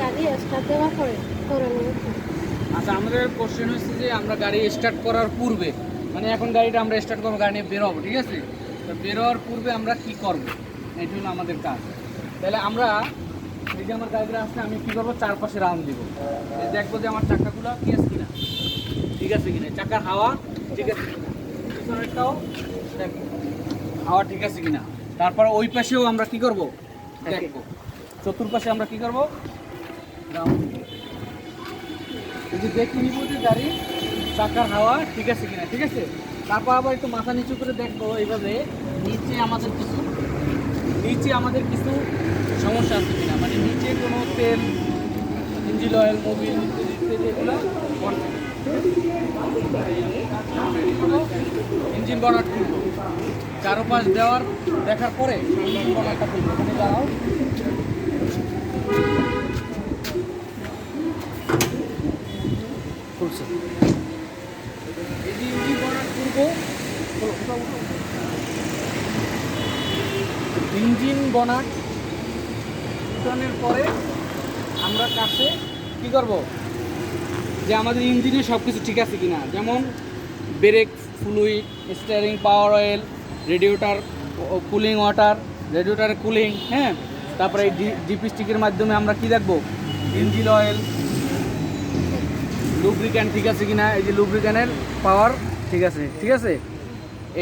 গাড়ি স্টার্ট দেওয়ার পরে করণীয় কি? আচ্ছা আমাদের কোশ্চেন হচ্ছে যে আমরা গাড়ি স্টার্ট করার পূর্বে মানে এখন গাড়িটা আমরা স্টার্ট করব গাড়ি নিয়ে বেরোবো ঠিক আছে? তো বেরোয়ার পূর্বে আমরা কি করব? এটি হলো আমাদের কাজ। তাহলে আমরা এই যে আমার গাড়িটা আসছে আমি কী করব? চারপাশে রাউন্ড দিব। এই দেখব যে আমার চাকাগুলো কি আছে কিনা। ঠিক আছে কিনা? চাকার হাওয়া ঠিক আছে পিছনেরটাও দেখব। হাওয়া ঠিক আছে কিনা? তারপর ওই পাশেও আমরা কি করব? দেখব। চতুর্পাশে আমরা কি করব? রাউন্ড দিব যে দেখে নিব যে গাড়ি, চাকার হাওয়া, ঠিক আছে কিনা, ঠিক আছে? তারপর আবার একটু মাথা নিচু করে দেখব এইভাবে নিচে আমাদের কিছু, নিচে আমাদের কিছু সমস্যা আছে কিনা। মানে নিচে কোনো তেল ইঞ্জিন অয়েল মোবিল ইত্যাদি এগুলো ইঞ্জিন বনাট খুলবো। চারোপাশ দেওয়ার, দেখার পরে ইঞ্জিন বনাটটা খুলবো। ওখানে দাঁড়াও খুলছে এই যে ইঞ্জিন বনাট। উঠানোর পরে আমরা কাছে কি করব? যে আমাদের ইঞ্জিনে সব কিছু ঠিক আছে কিনা? যেমন brake, fluid, steering power oil radiator cooling water radiator cooling হ্যাঁ? তারপরে এই ডিপি স্টিকের মাধ্যমে আমরা কি দেখব? ইঞ্জিন অয়েল লুব্রিক্যান্ট ঠিক আছে কিনা? এই যে লুব্রিক্যানের পাওয়ার ঠিক আছে ঠিক আছে?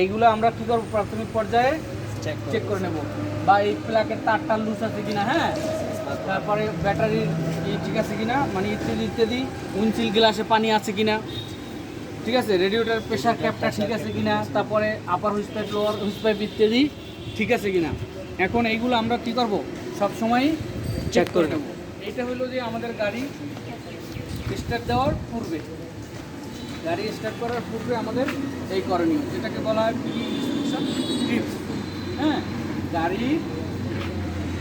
এইগুলো আমরা কি করব? প্রাথমিক পর্যায়ে চেক করে নেব। বা এই প্লাকের তারটা লুজ আছে কিনা হ্যাঁ? তারপরে ব্যাটারির ই ঠিক আছে কিনা? মানে ইত্যাদি ইত্যাদি। উইন্ডশিল গ্লাসে পানি আছে কিনা? ঠিক আছে? রেডিওটার প্রেশার ক্যাপটা ঠিক আছে কিনা? তারপরে আপার হুইস পাইপ লোয়ার হুইস পাইপ ইত্যাদি ঠিক আছে কিনা? এখন এইগুলো আমরা কি করব? সব সময় চেক করে নেব। এইটা হলো যে আমাদের গাড়ি। স্টার্ট দেওয়ার পূর্বে গাড়ি স্টার্ট করার পূর্বে আমাদের এই করণীয় যেটাকে বলা হয় প্রি ইনস্ট্রাকশন টিপস হ্যাঁ গাড়ি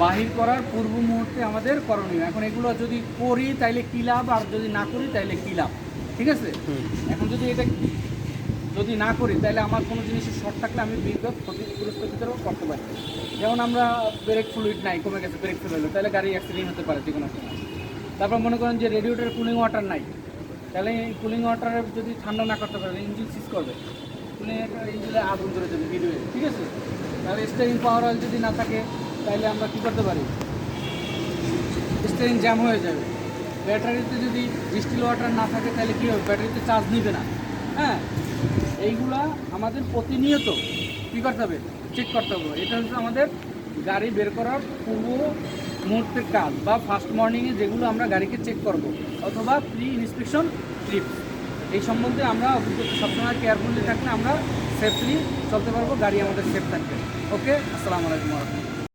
বাহির করার পূর্ব মুহূর্তে আমাদের করণীয়। এখন এগুলো যদি করি তাইলে কী লাভ? আর যদি না করি তাইলে কী লাভ? ঠিক আছে? এখন যদি এটা যদি না করি তাহলে আমার কোনো জিনিসের শর্ট থাকলে আমি বিপদ ক্ষতিগ্রস্ত ভিতরেও করতে পারি। যেমন আমরা ব্রেক ফ্লুইড নাই কমে গেছে ব্রেক ফেল হলো তাহলে গাড়ি অ্যাক্সিডেন্ট হতে পারে যে কোনো সময়। তারপর মনে করেন যে রেডিওটার কুলিং ওয়াটার নাই। তাহলে এই কুলিং ওয়াটারে যদি ঠান্ডা না করতে পারে ইঞ্জিন সিজ করবে। কুলিং ইঞ্জিনে আগুন ধরে যাবে ভিডিও ঠিক আছে? তাহলে স্টেরিং পাওয়ার অয়েল যদি না থাকে, তাহলে আমরা কী করতে পারি? স্টেরিং জ্যাম হয়ে যাবে। ব্যাটারিতে যদি ডিস্টিল ওয়াটার না থাকে, তাহলে কী হবে? ব্যাটারিতে চার্জ নিবে না। হ্যাঁ? এইগুলা আমাদের প্রতিনিয়ত কী করতে হবে? চেক করতে হবে। এটা হচ্ছে আমাদের গাড়ি বের করার পূর্ব মুহূর্তের কাজ বা ফার্স্ট মর্নিংয়ে যেগুলো আমরা গাড়িকে চেক করব, অথবা প্রি ইন্সপেকশন ট্রিপ এই সম্বন্ধে আমরা অভিজ্ঞতা সবসময় কেয়ারফুলি থাকলে আমরা সেফলি চলতে পারব, গাড়ি আমাদের সেফ থাকবে। ওকে আসসালামু আলাইকুম রহমতুল্লাহ।